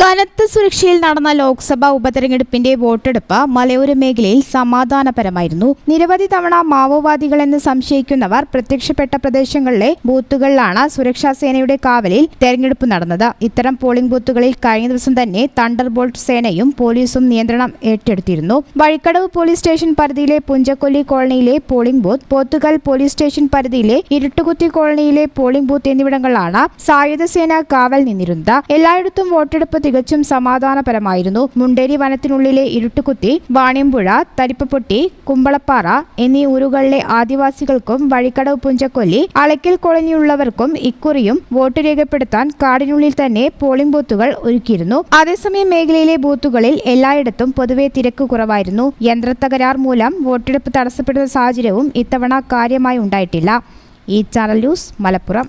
കനത്ത സുരക്ഷയിൽ നടന്ന ലോക്സഭാ ഉപതെരഞ്ഞെടുപ്പിന്റെ വോട്ടെടുപ്പ് മലയോര മേഖലയിൽ സമാധാനപരമായിരുന്നു. നിരവധി തവണ മാവോവാദികളെന്ന് സംശയിക്കുന്നവർ പ്രത്യക്ഷപ്പെട്ട പ്രദേശങ്ങളിലെ ബൂത്തുകളിലാണ് സുരക്ഷാ സേനയുടെ കാവലിൽ തെരഞ്ഞെടുപ്പ് നടന്നത്. ഇത്തരം പോളിംഗ് ബൂത്തുകളിൽ കഴിഞ്ഞ ദിവസം തന്നെ തണ്ടർ ബോൾട്ട് സേനയും പോലീസും നിയന്ത്രണം ഏറ്റെടുത്തിരുന്നു. വഴിക്കടവ് പോലീസ് സ്റ്റേഷൻ പരിധിയിലെ പുഞ്ചക്കൊല്ലി കോളനിയിലെ polling booth Pothukal police station പരിധിയിലെ ഇരുട്ടുകുത്തി കോളനിയിലെ പോളിംഗ് ബൂത്ത് എന്നിവിടങ്ങളിലാണ് സായുധ സേന കാവൽ നിന്നിരുന്നത്. എല്ലായിടത്തും വോട്ടെടുപ്പ് തികച്ചും സമാധാനപരമായിരുന്നു. മുണ്ടേരി വനത്തിനുള്ളിലെ ഇരുട്ടുകുത്തി വാണിയമ്പുഴ തരിപ്പപ്പൊട്ടി കുമ്പളപ്പാറ എന്നീ ഊരുകളിലെ ആദിവാസികൾക്കും വഴിക്കടവ് പുഞ്ചക്കൊല്ലി അളയ്ക്കൽ കോളനിയുള്ളവർക്കും ഇക്കുറിയും വോട്ട് രേഖപ്പെടുത്താൻ കാടിനുള്ളിൽ തന്നെ പോളിംഗ് ബൂത്തുകൾ ഒരുക്കിയിരുന്നു. അതേസമയം മേഖലയിലെ ബൂത്തുകളിൽ എല്ലായിടത്തും പൊതുവെ തിരക്ക് കുറവായിരുന്നു. യന്ത്രത്തകരാർ മൂലം വോട്ടെടുപ്പ് തടസ്സപ്പെടുന്ന സാഹചര്യവും ഇത്തവണ കാര്യമായി ഉണ്ടായിട്ടില്ല. ഈ channel news Malappuram.